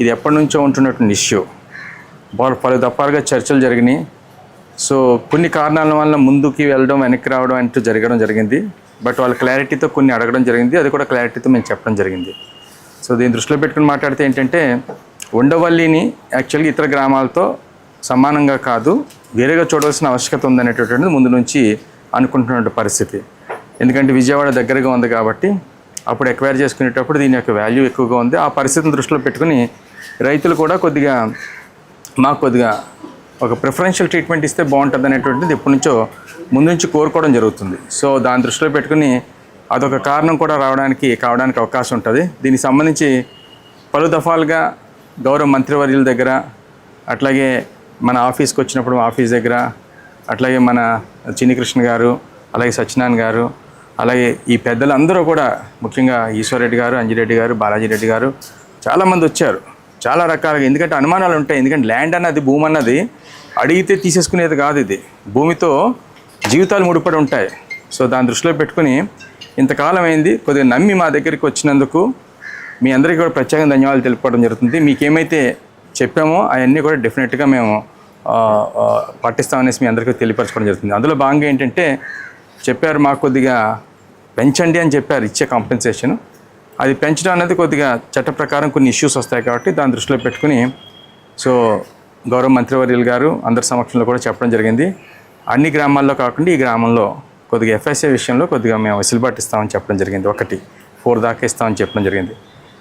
ఇది ఎప్పటి నుంచో ఉంటున్నటువంటి ఇష్యూ. వాళ్ళు పలు దఫాలుగా చర్చలు జరిగినాయి. సో కొన్ని కారణాల వల్ల ముందుకి వెళ్ళడం వెనక్కి రావడం అంటూ జరగడం జరిగింది. బట్ వాళ్ళ క్లారిటీతో కొన్ని అడగడం జరిగింది. అది కూడా క్లారిటీతో మేము చెప్పడం జరిగింది. సో దీన్ని దృష్టిలో పెట్టుకుని మాట్లాడితే ఏంటంటే ఉండవల్లిని యాక్చువల్గా ఇతర గ్రామాలతో సమానంగా కాదు వేరేగా చూడవలసిన ఆవశ్యకత ఉందనేటటువంటిది ముందు నుంచి అనుకుంటున్న పరిస్థితి. ఎందుకంటే విజయవాడ దగ్గరగా ఉంది కాబట్టి అప్పుడు ఎక్వైర్ చేసుకునేటప్పుడు దీని యొక్క వాల్యూ ఎక్కువగా ఉంది. ఆ పరిస్థితిని దృష్టిలో పెట్టుకుని రైతులు కూడా కొద్దిగా మాకు కొద్దిగా ఒక ప్రిఫరెన్షియల్ ట్రీట్మెంట్ ఇస్తే బాగుంటుంది అనేటువంటిది ఎప్పటి నుంచో ముందు నుంచి కోరుకోవడం జరుగుతుంది. సో దాని దృష్టిలో పెట్టుకుని అదొక కారణం కూడా రావడానికి కావడానికి అవకాశం ఉంటుంది. దీనికి సంబంధించి పలు దఫాలుగా గౌరవ మంత్రివర్యుల దగ్గర అట్లాగే మన ఆఫీస్కి వచ్చినప్పుడు ఆఫీస్ దగ్గర అట్లాగే మన చిన్నికృష్ణ గారు అలాగే సత్యనారాయణ గారు అలాగే ఈ పెద్దలందరూ కూడా ముఖ్యంగా ఈశ్వర్ రెడ్డి గారు అంజిరెడ్డి గారు బాలాజీ రెడ్డి గారు చాలామంది వచ్చారు. చాలా రకాలుగా ఎందుకంటే అనుమానాలు ఉంటాయి. ఎందుకంటే ల్యాండ్ అన్నది భూమి అన్నది అడిగితే తీసేసుకునేది కాదు ఇది. భూమితో జీవితాలు ముడిపడి ఉంటాయి. సో దాని దృష్టిలో పెట్టుకుని ఇంతకాలం అయింది కొద్దిగా నమ్మి మా దగ్గరికి వచ్చినందుకు మీ అందరికీ కూడా ప్రత్యేకంగా ధన్యవాదాలు తెలుపుకోవడం జరుగుతుంది. మీకు ఏమైతే చెప్పామో అవన్నీ కూడా డెఫినెట్గా మేము పట్టిస్తామనేసి పాటిస్తామనేసి మీ అందరికీ తెలియపరచుకోవడం జరుగుతుంది. అందులో భాగంగా ఏంటంటే చెప్పారు మాకు కొద్దిగా పెంచండి అని చెప్పారు ఇచ్చే కాంపెన్సేషన్ అది పెంచడం అనేది కొద్దిగా చట్ట ప్రకారం కొన్ని ఇష్యూస్ వస్తాయి కాబట్టి దాని దృష్టిలో పెట్టుకుని సో గౌరవ మంత్రివర్యులు గారు అందరి సమక్షంలో కూడా చెప్పడం జరిగింది. అన్ని గ్రామాల్లో కాకుండా ఈ గ్రామంలో కొద్దిగా ఎఫ్ఎస్ఏ విషయంలో కొద్దిగా మేము వెసులుబాటు ఇస్తామని చెప్పడం జరిగింది. ఒకటి ఫోర్ దాకా ఇస్తామని చెప్పడం జరిగింది.